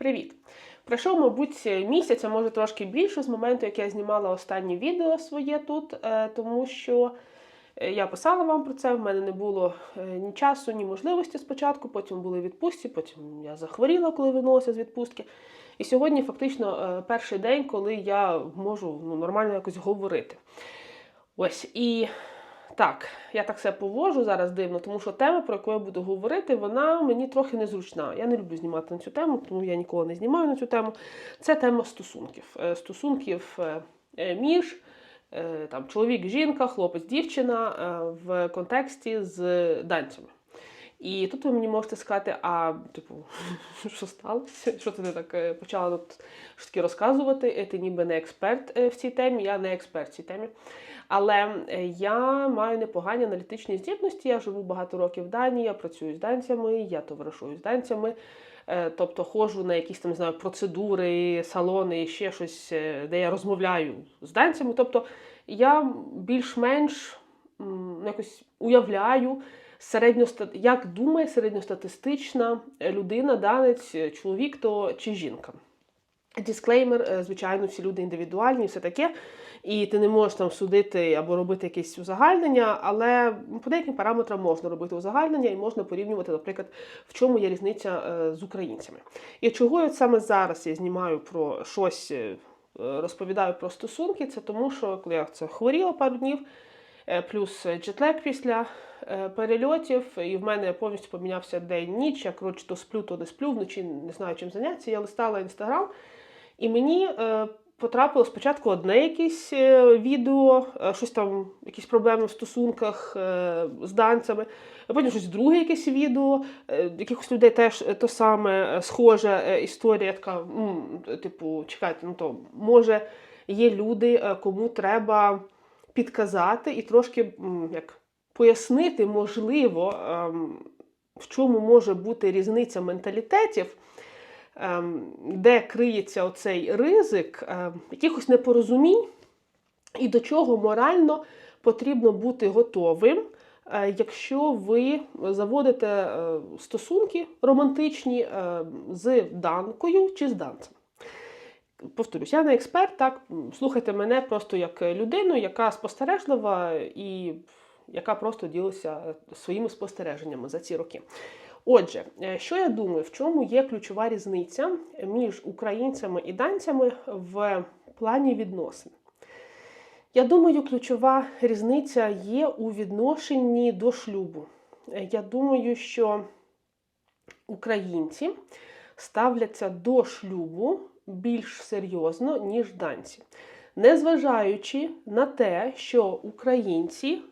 Привіт! Пройшов, мабуть, місяць, а може трошки більше з моменту, як я знімала останнє відео своє тут, е, тому що е, я писала вам про це, в мене не було е, ні часу, ні можливості спочатку, потім були відпустці, потім я захворіла, коли вернулася з відпустки. І сьогодні фактично перший день, коли я можу ну, нормально якось говорити. Ось і так, я так себе поводжу зараз дивно, тому що тема, про яку я буду говорити, вона мені трохи незручна. Я не люблю знімати на цю тему, тому я ніколи не знімаю на цю тему. Це тема стосунків. Е, Стосунків е, е, між там, чоловік, жінка, хлопець, дівчина в контексті з данцями. І тут ви мені можете сказати, а типу, що сталося? Що ти так е, почала тут таке розказувати? Е, Ти ніби не експерт е, в цій темі, я не експерт в цій темі. Але я маю непогані аналітичні здібності. Я живу багато років в Данії, я працюю з данцями, я товаришую з данцями. Тобто ходжу на якісь там не знаю, процедури, салони і ще щось, де я розмовляю з данцями. Тобто я більш-менш якось уявляю середньоста... як думає середньостатистична людина, данець, е, чоловік то чи жінка. Дисклеймер, е, звичайно, всі люди індивідуальні, все таке. І ти не можеш там судити або робити якесь узагальнення, але по деяким параметрам можна робити узагальнення і можна порівнювати, наприклад, в чому є різниця е, з українцями. І чого я саме зараз я знімаю про щось, е, розповідаю про стосунки, це тому, що коли я це хворіла пару днів, е, плюс джетлек після е, перельотів, і в мене повністю помінявся день-ніч. Я коротше то сплю, то не сплю, вночі не знаю, чим зайнятися. Я листала інстаграм, і мені е, потрапило спочатку одне якесь е, відео, е, щось там, якісь проблеми в стосунках е, з данцями, а потім щось друге якесь відео, е, якихось людей теж е, то саме е, схожа е, історія. Така, м, типу, чекайте, ну то може є люди, е, кому треба підказати і трошки як пояснити, можливо, ем, в чому може бути різниця менталітетів, ем, де криється оцей ризик ем, якихось непорозумінь, і до чого морально потрібно бути готовим, е, якщо ви заводите е, стосунки романтичні е, з данкою чи з данцем. Повторюсь, я не експерт, так слухайте мене просто як людину, яка спостережлива і яка просто ділиться своїми спостереженнями за ці роки. Отже, е, що я думаю, в чому є ключова різниця між українцями і данцями в плані відносин? Я думаю, ключова різниця є у відношенні до шлюбу. Е, Я думаю, що українці ставляться до шлюбу більш серйозно, ніж данці. Незважаючи на те, що українці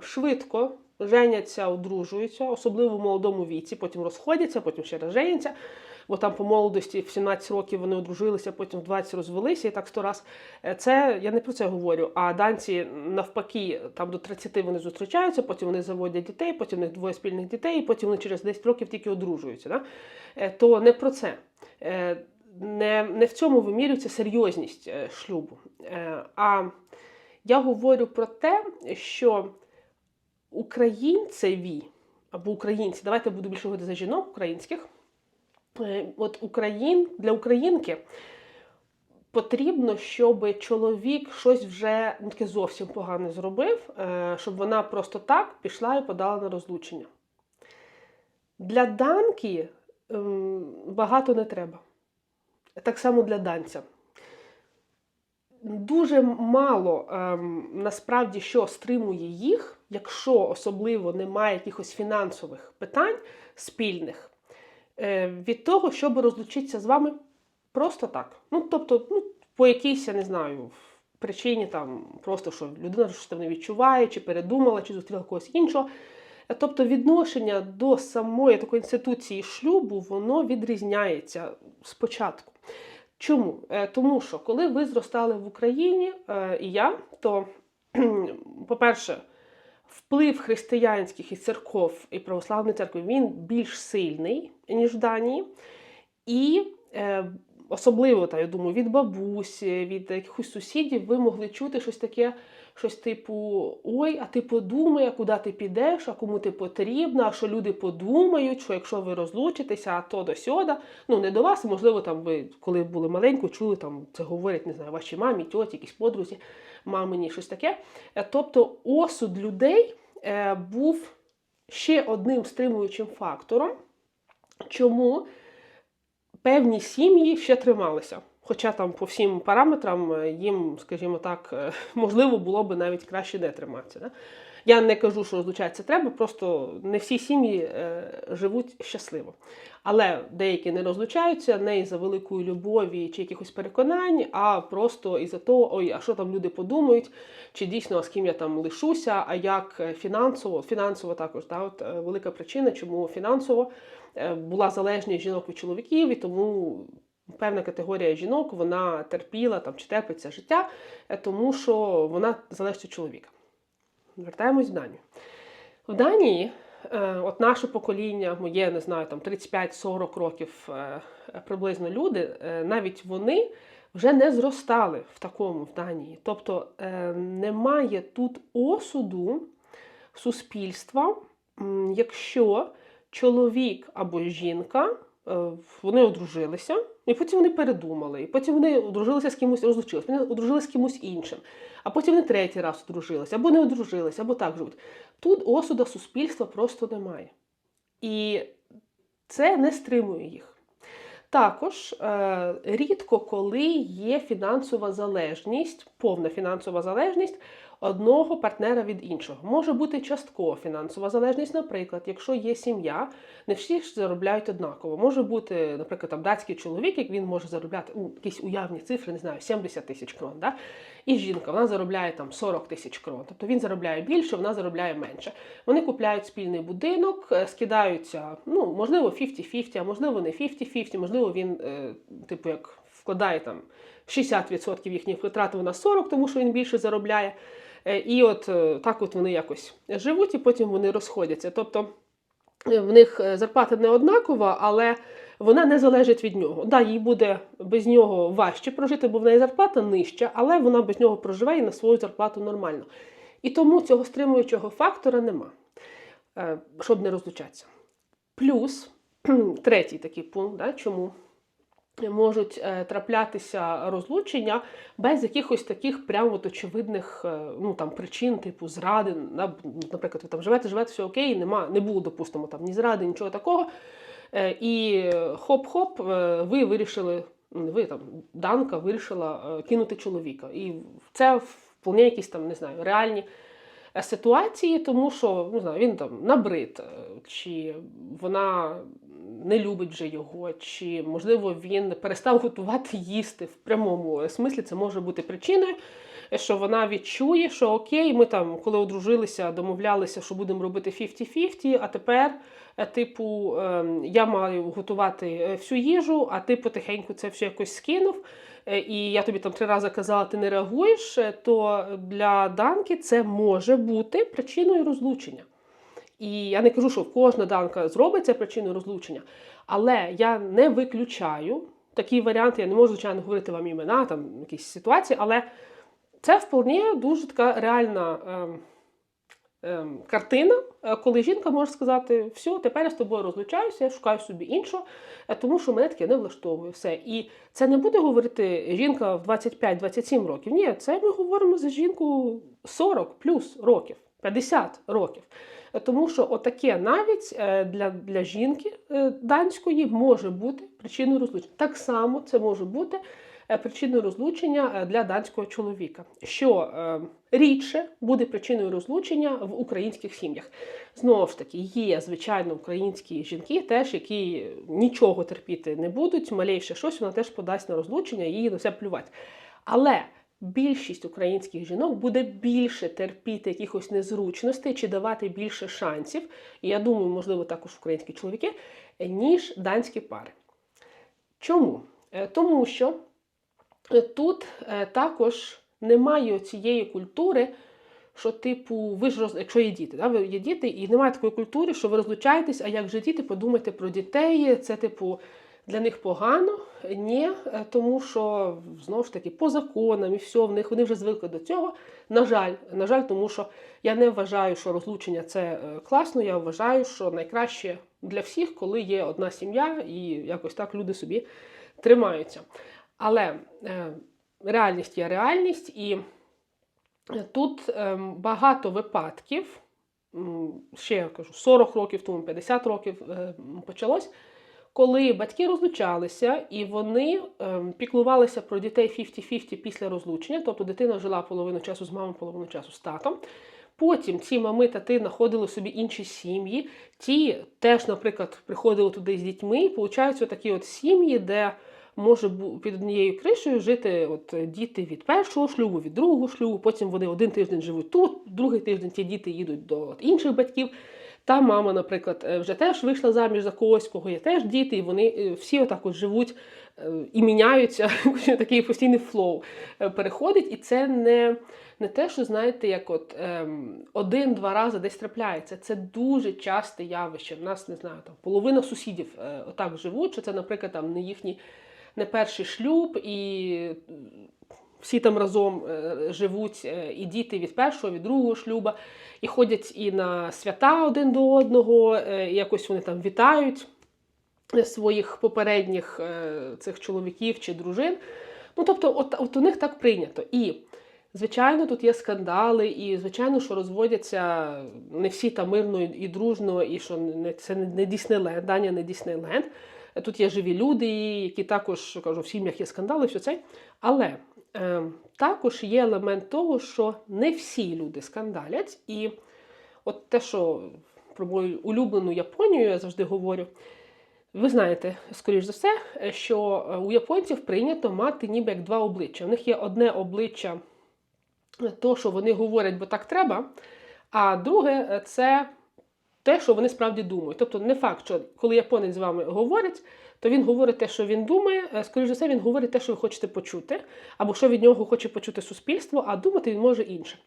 швидко женяться, одружуються, особливо в молодому віці, потім розходяться, потім ще раз женяться. Бо там по молодості в 17 років вони одружилися, потім в 20 розвелися і так сто раз. Е, Це я не про це говорю. А данці навпаки, там до 30 вони зустрічаються, потім вони заводять дітей, потім у них двоє спільних дітей, і потім вони через 10 років тільки одружуються. Да? Е, То не про це. Е, Не, не в цьому вимірюється серйозність шлюбу. А я говорю про те, що українцеві або українці, давайте буду більше говорити за жінок українських. Е, От Україн для українки потрібно, щоб чоловік щось вже ну, таке зовсім погане зробив, е, щоб вона просто так пішла і подала на розлучення. Для данки ем, багато не треба. Так само для данця. Дуже мало ем, насправді що стримує їх, якщо особливо немає якихось фінансових питань спільних, е, від того, щоб розлучитися з вами просто так. Ну, тобто, ну, по якійсь, я не знаю, причині там просто що людина щось там не відчуває, чи передумала, чи зустріла когось іншого. Е, Тобто відношення до самої такої інституції шлюбу, воно відрізняється спочатку. Чому? Е, Тому що коли ви зростали в Україні, е, і я, то, по-перше, вплив християнських і церков і православної церкви він більш сильний, ніж в Данії. І е, особливо, та, я думаю, від бабусі, від якихось сусідів, ви могли чути щось таке, щось типу: Ой, а ти подумай, куди ти підеш, а кому ти потрібна, а що люди подумають, що якщо ви розлучитеся, а то до сьода. Ну, не до вас, можливо, там ви, коли були маленькі, чули, там це говорять, не знаю, вашій мамі, тьоті, якісь подрузі, мамині, щось таке. Е, Тобто осуд людей е, був ще одним стримуючим фактором, чому певні сім'ї ще трималися. Хоча там по всім параметрам е, їм, скажімо так, е, можливо було би навіть краще не триматися. Да? Я не кажу, що розлучатися треба, просто не всі сім'ї е, живуть щасливо. Але деякі не розлучаються не із-за великої любові чи якихось переконань, а просто із-за того, ой, а що там люди подумають, чи дійсно з ким я там лишуся, а як фінансово, фінансово також да, от, велика причина, чому фінансово була залежність жінок від чоловіків, і тому певна категорія жінок вона терпіла там чи терпиться життя, е, тому що вона залежить від чоловіка. Вертаємось в Данію. В Данії, е, от наше покоління, моє, не знаю, там 35-40 років е, приблизно люди, навіть вони вже не зростали в такому в Данії. Тобто немає тут осуду суспільства, якщо чоловік або жінка вони одружилися, і потім вони передумали, і потім вони одружилися з кимось, розлучилися, вони одружилися з кимось іншим, а потім вони третій раз одружилися, або не одружилися, або так живуть. Тут осуда суспільства просто немає. І це не стримує їх. Також е, рідко коли є фінансова залежність, повна фінансова залежність одного партнера від іншого. Може бути часткова фінансова залежність, наприклад, якщо є сім'я, не всі ж заробляють однаково. Може бути, наприклад, там датський чоловік, як він може заробляти ну, якісь уявні цифри, не знаю, 70 тисяч крон. Да? І жінка вона заробляє там 40 тисяч крон. Тобто він заробляє більше, вона заробляє менше. Вони купляють спільний будинок, е, скидаються, ну можливо, 50-50, а можливо, не 50-50, можливо, він, е, типу, як вкладає там 60% їхніх витрат, вона 40, тому що він більше заробляє. Е, І от е, так от вони якось живуть, і потім вони розходяться. Тобто е, в них зарплата не однакова, але вона не залежить від нього. Да, їй буде без нього важче прожити, бо в неї зарплата нижча, але вона без нього проживе на свою зарплату нормально. І тому цього стримуючого фактора нема, щоб не розлучатися. Плюс третій такий пункт, да, чому можуть е, траплятися розлучення без якихось таких прямо от очевидних е, ну, там, причин, типу зради. Наприклад, ви там живете, живете, все окей, нема, не було, допустимо, там ні зради, нічого такого. Е, І хоп-хоп, ви вирішили, ви там, Данка вирішила кинути чоловіка. І це вполне якісь там, не знаю, реальні ситуації, тому що не знаю, він там набрид, е, чи вона не любить вже його, чи можливо він перестав готувати їсти в прямому смислі. Це може бути причиною, що вона відчує, що окей, ми там, коли одружилися, домовлялися, що будемо робити 50-50, а тепер. е, Типу, ем, я маю готувати е, всю їжу, а ти потихеньку це все якось скинув. Е, І я тобі там три рази казала, ти не реагуєш, е, то для Данки це може бути причиною розлучення. І я не кажу, що кожна данка зробить це причиною розлучення, але я не виключаю такі варіанти. Я не можу, звичайно, говорити вам імена, там якісь ситуації, але це вполне дуже така реальна ем, картина, е, коли жінка може сказати: все, тепер я з тобою розлучаюся, я шукаю собі іншого, е, тому що мене таке не влаштовує все. І це не буде говорити жінка в 25-27 років. Ні, це ми говоримо за жінку 40 плюс років, 50 років. Е, Тому що отаке навіть для, для жінки данської може бути причиною розлучення. Так само це може бути причиною розлучення е, для данського чоловіка, що е, рідше буде причиною розлучення в українських сім'ях. Знову ж таки, є звичайно українські жінки, теж які нічого терпіти не будуть, малейше щось вона теж подасть на розлучення, їй на все плювати. Але більшість українських жінок буде більше терпіти якихось незручностей чи давати більше шансів, і я думаю, можливо, також українські чоловіки, ніж данські пари. Чому? Е, Тому що е, тут е, також немає цієї культури, що, типу, ви ж роз... якщо є діти, да? ви є діти, і немає такої культури, що ви розлучаєтесь, а як же діти, подумайте про дітей. Це, типу, для них погано? Ні, е, тому що знову ж таки по законам і все, в них вони вже звикли до цього. На жаль, на жаль, тому що я не вважаю, що розлучення це е, класно. Я вважаю, що найкраще для всіх, коли є одна сім'я, і якось так люди собі тримаються. Але е, реальність є реальність, і тут е, багато випадків. Ще я кажу, 40 років тому, 50 років е, почалось, коли батьки розлучалися і вони піклувалися про дітей 50-50 після розлучення, тобто дитина жила половину часу з мамою, половину часу з татом. Потім ці мами тати знаходили собі інші сім'ї. Ті теж, наприклад, приходили туди з дітьми. І получаються такі от сім'ї, де може під однією кришею жити от діти від першого шлюбу, від другого шлюбу. Потім вони один тиждень живуть тут, другий тиждень ті діти їдуть до інших батьків. Та мама, наприклад, е, вже теж вийшла заміж за когось, кого є теж діти, і вони е, всі отак от живуть е, і міняються. Такий постійний флоу переходить, і це не, не те, що знаєте, як от ем, один-два рази десь трапляється. Це дуже часте явище. У нас не знаю, там половина сусідів е, отак живуть, що це, наприклад, там не їхній не перший шлюб, і всі там разом е, живуть, е, і діти від першого, від другого шлюба, і ходять і на свята один до одного, е, і якось вони там вітають своїх попередніх цих чоловіків чи дружин. Ну, тобто, от, от у них так прийнято. І, звичайно, тут є скандали, і, звичайно, що розводяться не всі там мирно і, дружно, і що не, це не Діснейленд, Данія не Діснейленд. Тут є живі люди, які також кажу, в сім'ях є скандали, все це. Але е, також є елемент того, що не всі люди скандалять. І от те, що про мою улюблену Японію, я завжди говорю. Ви знаєте, скоріш за все, що е, у японців прийнято мати ніби як два обличчя. У них є одне обличчя, е, то, що вони говорять, бо так треба, а друге е, це те, що вони справді думають. Тобто, не факт, що коли японець з вами говорить, то він говорить те, що він думає. Скоріше за все, він говорить те, що ви хочете почути, або що від нього хоче почути суспільство, а думати він може інше.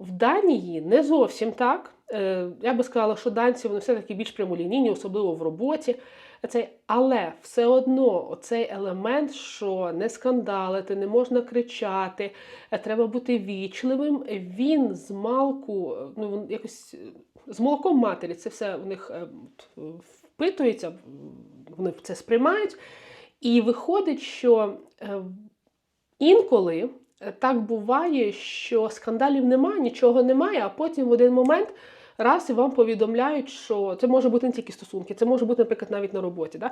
В Данії не зовсім так. Е, Я би сказала, що данці вони все-таки більш прямолінійні, особливо в роботі. Це, але все одно оцей елемент, що не скандалити, не можна кричати, е, треба бути вічливим. Він з малку, е, ну якось е, з молоком матері це все в них впитується, вони це сприймають. І виходить, що інколи так буває, що скандалів немає, нічого немає, а потім в один момент раз і вам повідомляють, що це може бути не тільки стосунки, це може бути, наприклад, навіть на роботі. Да?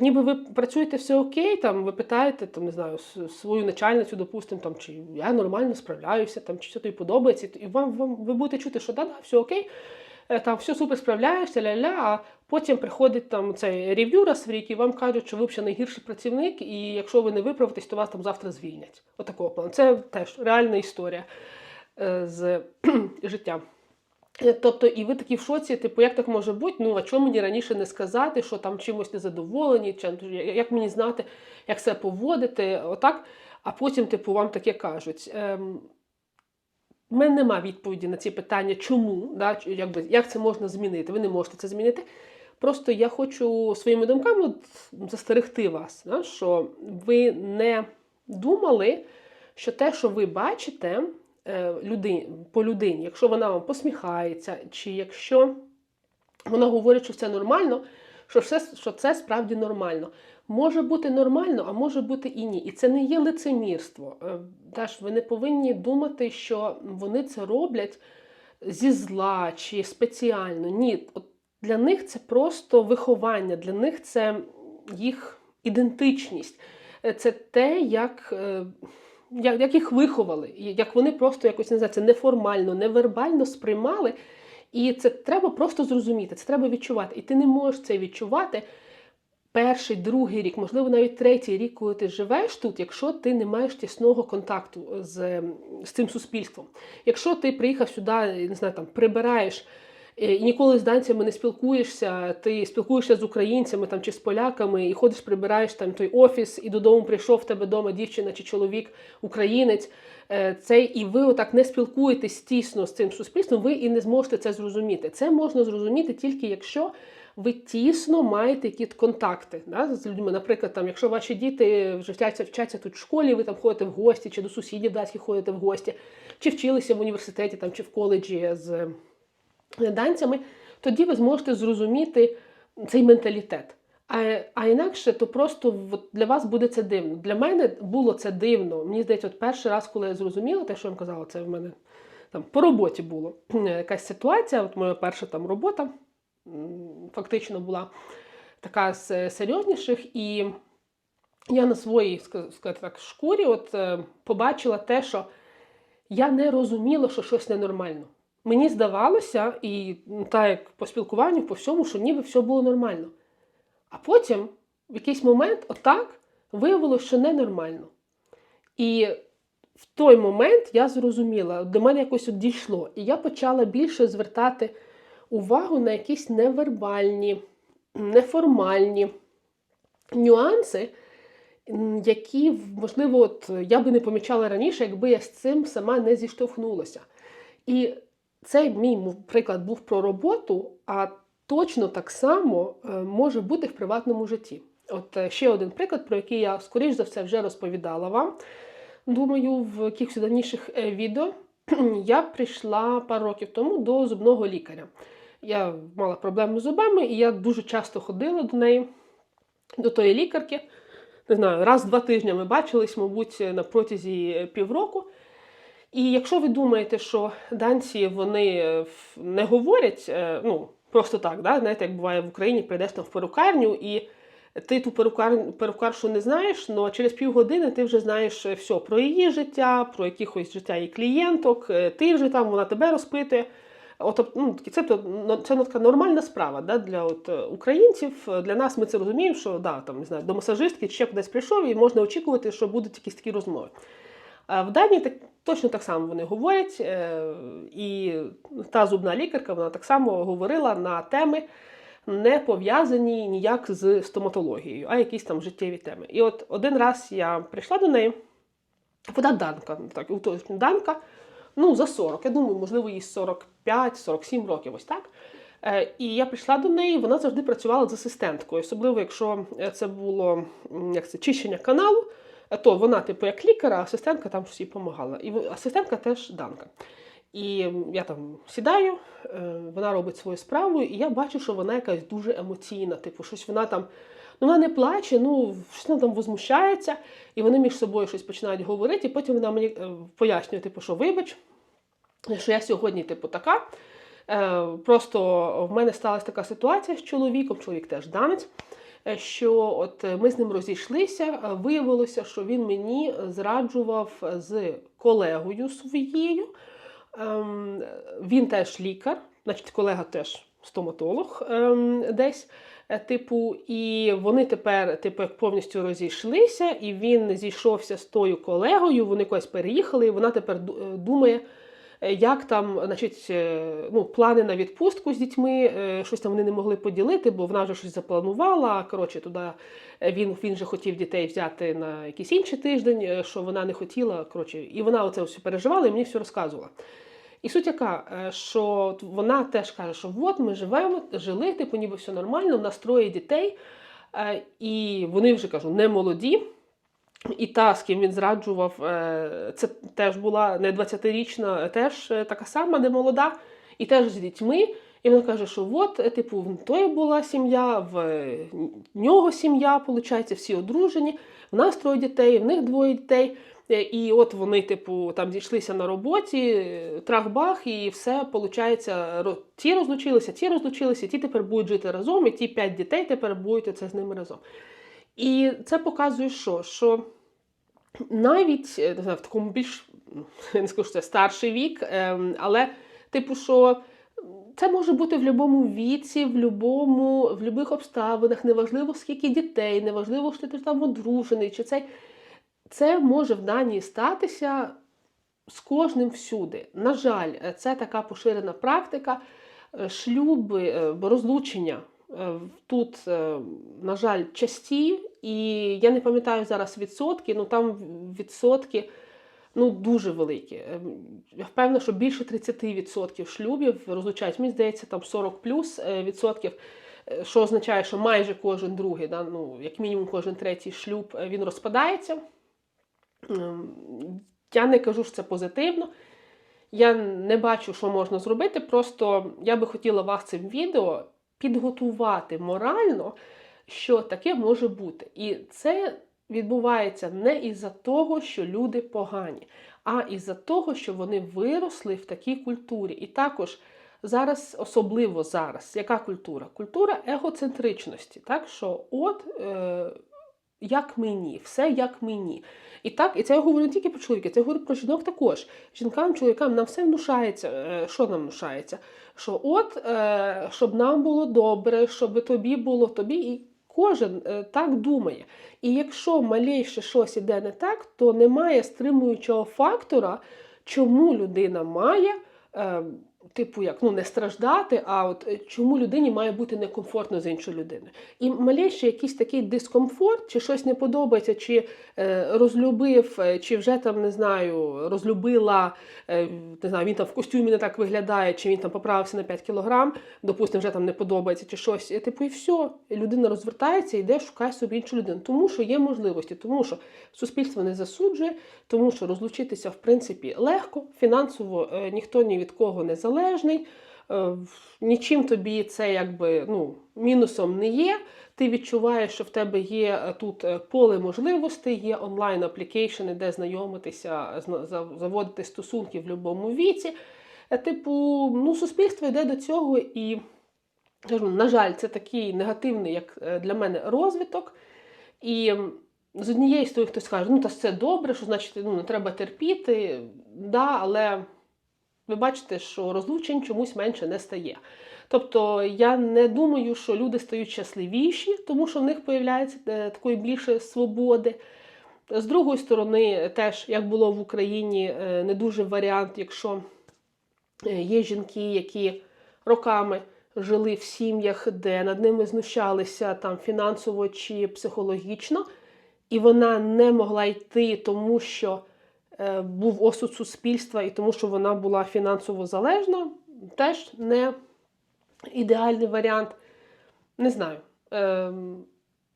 Ніби ви працюєте все окей, там ви питаєте там, не знаю, свою начальницю, допустимо, там, чи я нормально справляюся, там, чи що тобі подобається, і вам, вам ви будете чути, що да, да, все окей. е, Там все супер справляєшся, ля-ля, а потім приходить там цей рев'ю раз в рік, і вам кажуть, що ви взагалі найгірший працівник, і якщо ви не виправитесь, то вас там завтра звільнять. Отакого плану. Це теж реальна історія е, з життя. Е, Тобто, і ви такі в шоці, типу, як так може бути? Ну, а чому мені раніше не сказати, що там чимось незадоволені, чи як мені знати, як себе поводити, отак. А потім, типу, вам таке кажуть. Ем, у мене нема відповіді на ці питання, чому, да, якби, як це можна змінити. Ви не можете це змінити. Просто я хочу своїми думками застерегти вас, да, що ви не думали, що те, що ви бачите по людині, якщо вона вам посміхається, чи якщо вона говорить, що це нормально, що, все, що це справді нормально. Може бути нормально, а може бути і ні. І це не є лицемірство. Е, Теж ви не повинні думати, що вони це роблять зі зла чи спеціально. Ні, от для них це просто виховання, для них це їх ідентичність. Е, Це те, як, е, як, їх виховали, як вони просто якось не знаю, це неформально, невербально сприймали. І це треба просто зрозуміти, це треба відчувати. І ти не можеш це відчувати перший, другий рік, можливо, навіть третій рік, коли ти живеш тут, якщо ти не маєш тісного контакту з, з цим суспільством. Якщо ти приїхав сюди, не знаю, там прибираєш. Е, І ніколи з данцями не спілкуєшся, ти спілкуєшся з українцями там, чи з поляками, і ходиш, прибираєш там той офіс, і додому прийшов в тебе вдома дівчина чи чоловік, українець. е, Цей, і ви отак не спілкуєтесь тісно з цим суспільством, ви і не зможете це зрозуміти. Це можна зрозуміти тільки якщо ви тісно маєте якісь контакти да, з людьми. Наприклад, там, якщо ваші діти вже вчаться, вчаться тут в школі, ви там ходите в гості, чи до сусідів датських ходите в гості, чи вчилися в університеті там, чи в коледжі з данцями, тоді ви зможете зрозуміти цей менталітет. А, а інакше, то просто от для вас буде це дивно. Для мене було це дивно. Мені здається, от перший раз, коли я зрозуміла, те, що я вам казала, це в мене там по роботі було якась ситуація. От моя перша там робота фактично була така з серйозніших, і я на своїй сказати так, шкурі от е, побачила те, що я не розуміла, що щось ненормально. Мені здавалося, і так як по спілкуванню, по всьому, що ніби все було нормально. А потім, в якийсь момент, отак виявилося, що ненормально. І в той момент я зрозуміла, до мене якось от дійшло. І я почала більше звертати увагу на якісь невербальні, неформальні нюанси, які, можливо, от я би не помічала раніше, якби я з цим сама не зіштовхнулася. І цей мій приклад був про роботу, а точно так само е, може бути в приватному житті. От е, ще один приклад, про який я, скоріш за все, вже розповідала вам. Думаю, в якихось давніших е, відео я прийшла пару років тому до зубного лікаря. Я мала проблеми з зубами, і я дуже часто ходила до неї, до тої лікарки. Не знаю, раз-два тижні ми бачились, мабуть, на протязі півроку. І якщо ви думаєте, що данці вони не говорять, ну, просто так, да? знаєте, як буває в Україні, прийдеш там в перукарню і ти ту перукар, перукаршу не знаєш, але через півгодини ти вже знаєш все про її життя, про якихось життя її клієнток, ти вже там, вона тебе розпитує. От, ну, Це це така нормальна справа да, для от, українців. Для нас ми це розуміємо, що да, там, не знаю, до масажистки ще кудись прийшов, і можна очікувати, що будуть якісь такі розмови. В Данії так, точно так само вони говорять, е, і та зубна лікарка вона так само говорила на теми, не пов'язані ніяк з стоматологією, а якісь там життєві теми. І от один раз я прийшла до неї, вона данка, так, данка, ну, за 40. Я думаю, можливо, їй 45-47 років, ось так. Е, і я прийшла до неї, вона завжди працювала з асистенткою, особливо, якщо це було як це, чищення каналу, то вона, типу, як лікар, асистентка там їй допомагала. І асистентка теж данка. І я там сідаю, е, вона робить свою справу, і я бачу, що вона якась дуже емоційна. Типу, щось вона там ну вона не плаче, ну щось вона там возмущається, і вони між собою щось починають говорити. І потім вона мені е, пояснює, типу, що вибач, що я сьогодні, типу, така. Е, просто в мене сталася така ситуація з чоловіком, чоловік теж данець. Що от ми з ним розійшлися, виявилося, що він мені зраджував з колегою своєю. Ем, він теж лікар, значить, колега теж стоматолог ем, десь. Е, типу, і вони тепер, типу, як повністю розійшлися, і він зійшовся з тою колегою. Вони кудись переїхали, і вона тепер е, думає, е, як там, значить, ну, плани на відпустку з дітьми, щось там вони не могли поділити, бо вона вже щось запланувала. Коротше, туди він він же хотів дітей взяти на якийсь інший тиждень, що вона не хотіла. Коротше, і вона оце все переживала і мені все розказувала. І суть яка, е, що вона теж каже, що от ми живемо, жили, типу, ніби все нормально, в нас троє дітей, е, і вони вже кажу, не молоді. І та, з ким він зраджував, е, це теж була не 20-річна, теж така сама, не молода, і теж з дітьми. І вона каже, що от, типу, в тої була сім'я, в нього сім'я, виходить, всі одружені, в нас троє дітей, в них двоє дітей. Е, і от вони, типу, там зійшлися на роботі, трах-бах, і все виходить, ті розлучилися, ті розлучилися, ті тепер будуть жити разом, і ті п'ять дітей тепер будуть це з ними разом. І це показує, що Що навіть е, в такому більш не скажу, що це старший вік, ем, але, типу, що. Це може бути в будь-якому віці, в будь-якому, в будь-яких обставинах, неважливо, скільки дітей, неважливо, що ти там одружений, чи цей. Це може в Данії статися з кожним всюди. На жаль, це така поширена практика. Е, шлюби, е, розлучення е, тут, на жаль, часті, і я не пам'ятаю зараз відсотки, ну там відсотки ну, дуже великі. Я впевнена, що більше 30% шлюбів розлучають. Мені здається, там 40 плюс відсотків е, що означає, що майже кожен другий, да, ну, як мінімум кожен третій шлюб е, він розпадається. Ем, Я не кажу, що це позитивно. Я не бачу, що можна зробити. Просто я би хотіла вас цим відео підготувати морально, що таке може бути. І це відбувається не із-за того, що люди погані, а із-за того, що вони виросли в такій культурі. І також зараз, особливо зараз, яка культура? Культура егоцентричності. Так що, от. Е, як мені, все як мені. І так, і це я говорю не тільки про чоловіків, це я говорю про жінок також. Жінкам, чоловікам нам все внушається. Е, що нам внушається? Що от, е, щоб нам було добре, щоб тобі було тобі, і кожен е, так думає. І якщо малейше щось іде не так, то немає стримуючого фактора, чому людина має типу, як ну не страждати, а от е, чому людині має бути некомфортно з іншою людиною. І малейший якийсь такий дискомфорт, чи щось не подобається, чи е, розлюбив, е, чи вже там не знаю, розлюбила, е, не знаю, він там в костюмі не так виглядає, чи він там поправився на 5 кілограм, допустимо, вже там не подобається, чи щось. Типу, і все, людина розвертається, йде, шукає собі іншу людину, тому що є можливості, тому що суспільство не засуджує, тому що розлучитися в принципі легко, фінансово е, ніхто ні від кого не залежить незалежний, е, нічим тобі це якби ну, мінусом не є. Ти відчуваєш, що в тебе є е, тут е, поле можливостей, є онлайн-аплікейшени, де знайомитися, заводити стосунки в будь-якому віці. Типу, ну, суспільство йде до цього і, кажу, на жаль, це такий негативний, як для мене, розвиток. І з однієї сторони хтось каже, ну та це добре, що значить ну, не треба терпіти, да, але ви бачите, що розлучень чомусь менше не стає. Тобто я не думаю, що люди стають щасливіші, тому що в них з'являється е, такої більше свободи. З другої сторони, теж, як було в Україні, е, не дуже варіант, якщо е, є жінки, які роками жили в сім'ях, де над ними знущалися там фінансово чи психологічно, і вона не могла йти, тому що був осуд суспільства і тому, що вона була фінансово залежна, теж не ідеальний варіант. Не знаю. Ем,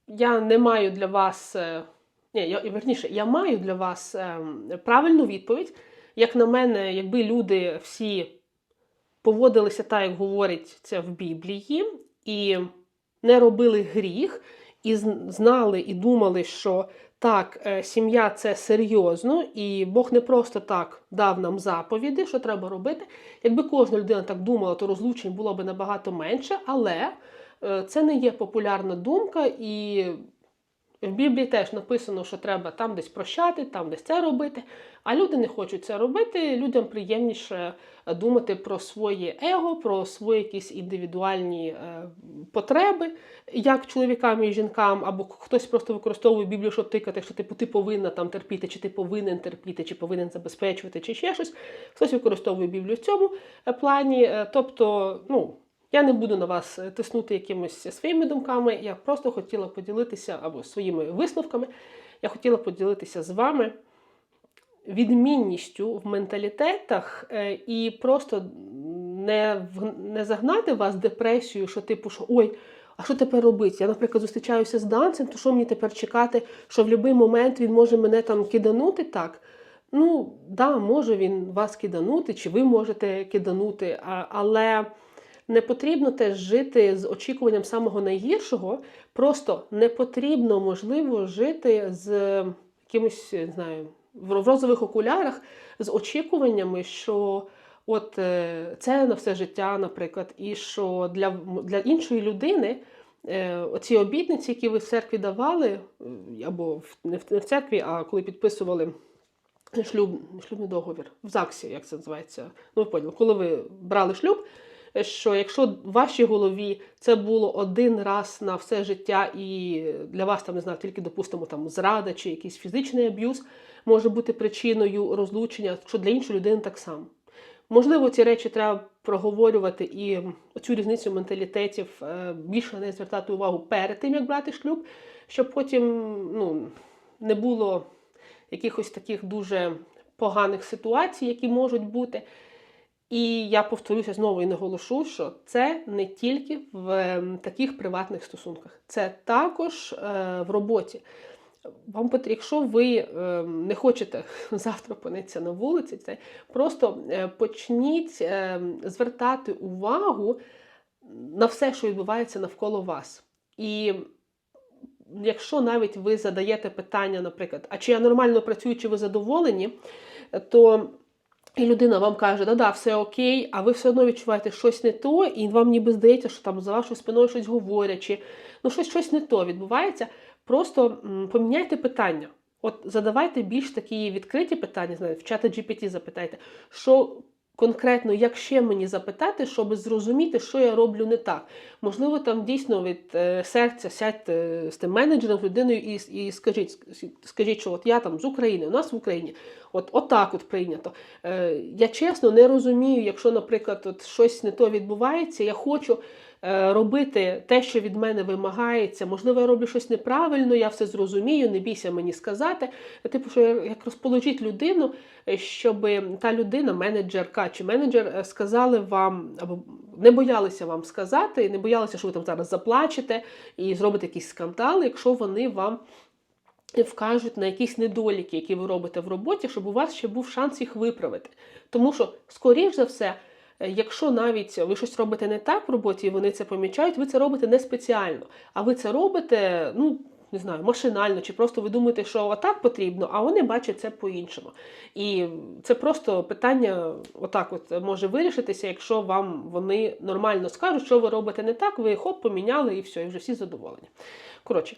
я не маю для вас, е, ні, я, верніше, я маю для вас ем, правильну відповідь. Як на мене, якби люди всі поводилися так, як говорить це в Біблії, і не робили гріх, і знали і думали, що так, е, сім'я це серйозно, і Бог не просто так дав нам заповіді, що треба робити. Якби кожна людина так думала, то розлучень було б набагато менше, але е, це не є популярна думка, і в Біблії теж написано, що треба там десь прощати, там десь це робити. А люди не хочуть це робити. Людям приємніше думати про своє его, про свої якісь індивідуальні е, потреби, як чоловікам і жінкам, або хтось просто використовує Біблію, щоб тикати, що типу ти повинна там терпіти, чи ти повинен терпіти, чи повинен забезпечувати, чи ще щось. Хтось використовує Біблію в цьому е, плані. Е, тобто, ну. Я не буду на вас е, тиснути якимись своїми думками. Я просто хотіла поділитися або своїми висновками. Я хотіла поділитися з вами відмінністю в менталітетах е, і просто не не загнати вас в депресію, що типу, що ой, а що тепер робити? Я, наприклад, зустрічаюся з данцем, то що мені тепер чекати, що в будь-який момент він може мене там киданути так. Ну, да, може він вас киданути, чи ви можете киданути, але. Не потрібно теж жити з очікуванням самого найгіршого, просто не потрібно, можливо, жити з якимось, не знаю, в розових окулярах з очікуваннями, що от е, це на все життя, наприклад, і що для для іншої людини е, оці обітниці, які ви в церкві давали, е, або не в церкві, а коли підписували шлюб, шлюбний договір в ЗАГСі, як це називається, ну поняли, коли ви брали шлюб що якщо в вашій голові це було один раз на все життя, і для вас там не знаю, тільки допустимо там зрада чи якийсь фізичний аб'юз може бути причиною розлучення, що для іншої людини так само. Можливо, ці речі треба проговорювати і цю різницю менталітетів е, більше не звертати увагу перед тим, як брати шлюб, щоб потім ну, не було якихось таких дуже поганих ситуацій, які можуть бути. І я повторюся знову і наголошу, що це не тільки в ем, таких приватних стосунках, це також е, в роботі. Вам потрібно, якщо ви е, не хочете завтра опинитися на вулиці, це просто е, почніть е, звертати увагу на все, що відбувається навколо вас. І якщо навіть ви задаєте питання, наприклад, а чи я нормально працюю, чи ви задоволені, то і людина вам каже, да-да, все окей, а ви все одно відчуваєте щось не то, і вам ніби здається, що там за вашою спиною щось говорять, чи ну щось щось не то відбувається. Просто поміняйте питання. От задавайте більш такі відкриті питання, знаєте, в чата GPT запитайте, що конкретно, як ще мені запитати, щоб зрозуміти, що я роблю не так. Можливо, там дійсно від е, серця сядьте з тим менеджером, з людиною і, і скажіть, скажіть, що от я там з України, у нас в Україні, от отак от прийнято. Е, я чесно не розумію, якщо, наприклад, от щось не то відбувається, я хочу робити те, що від мене вимагається. Можливо, я роблю щось неправильно, я все зрозумію, не бійся мені сказати. Типу, що як розположіть людину, е, щоб та людина, менеджерка чи менеджер, е, сказали вам або не боялися вам сказати, не боялися, що ви там зараз заплачете і зробите якийсь скандал, якщо вони вам вкажуть на якісь недоліки, які ви робите в роботі, щоб у вас ще був шанс їх виправити. Тому що, скоріш за все, е, якщо навіть ви щось робите не так в роботі, і вони це помічають, ви це робите не спеціально, а ви це робите, ну. Не знаю, машинально, чи просто ви думаєте, що отак потрібно, а вони бачать це по-іншому. І це просто питання отак от може вирішитися, якщо вам вони нормально скажуть, що ви робите не так, ви хоп, поміняли і все, і вже всі задоволені. Коротше,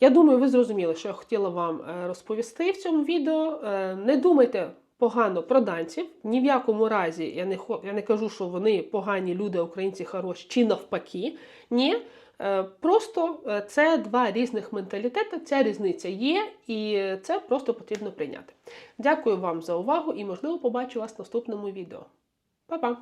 я думаю, ви зрозуміли, що я хотіла вам е, розповісти в цьому відео. Е, Не думайте погано про данців. Ні в якому разі я не я не кажу, що вони погані люди, українці хороші, чи навпаки. Ні. Е, Просто е, це два різних менталітети, ця різниця є, і це просто потрібно прийняти. Дякую вам за увагу і, можливо, побачу вас в наступному відео. Па-па!